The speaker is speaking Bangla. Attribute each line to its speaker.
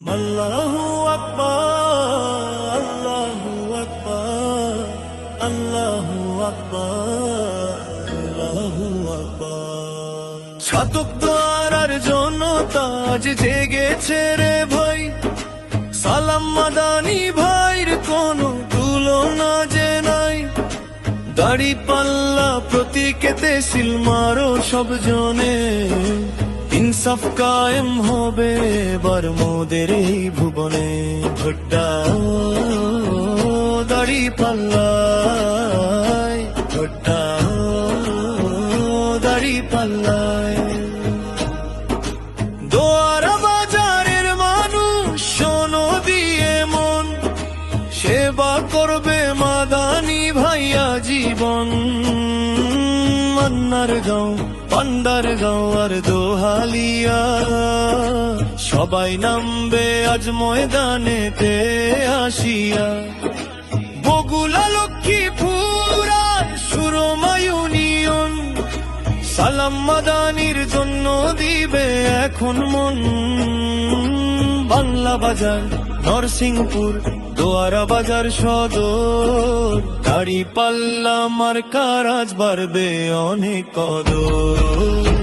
Speaker 1: আল্লাহু আকবার আল্লাহু আকবার আল্লাহু আকবার, আল্লাহু ছাতক দ্বারার জনতা জেগেছে রে ভাই। সালাম মাদানি ভাইর কোনো তুলনা যে নাই। দাড়ি পাল্লা প্রতীকেতে সিল মারো সব জনে। ইনসাফ কায়েম হবে এবার মোদের এই ভুবনে। ভোট্টা দাড়ি পাল্লায়, ভোট্টা দাড়ি পাল্লায়। দোয়ারা বাজারের মানুষ, শোনো দিয়ে মন। সেবা করবে মাদানি ভাইয়া জীবন। মান্নার গাঁও, পান্ডার গাঁও আর দোহালিয়া। সবাই নামবে আজ ময়দানেতে আসিয়া। বগুলা লক্ষ্মীপুর আর সুরমা ইউনিয়ন, সালাম মাদানির জন্য দিবে এখন মন। বাংলা বাজার, নরসিংপুর, দোয়ারা বাজার সদর। গাড়ি পাল্লা মার কারাজ বাড়বে অনেক কদর।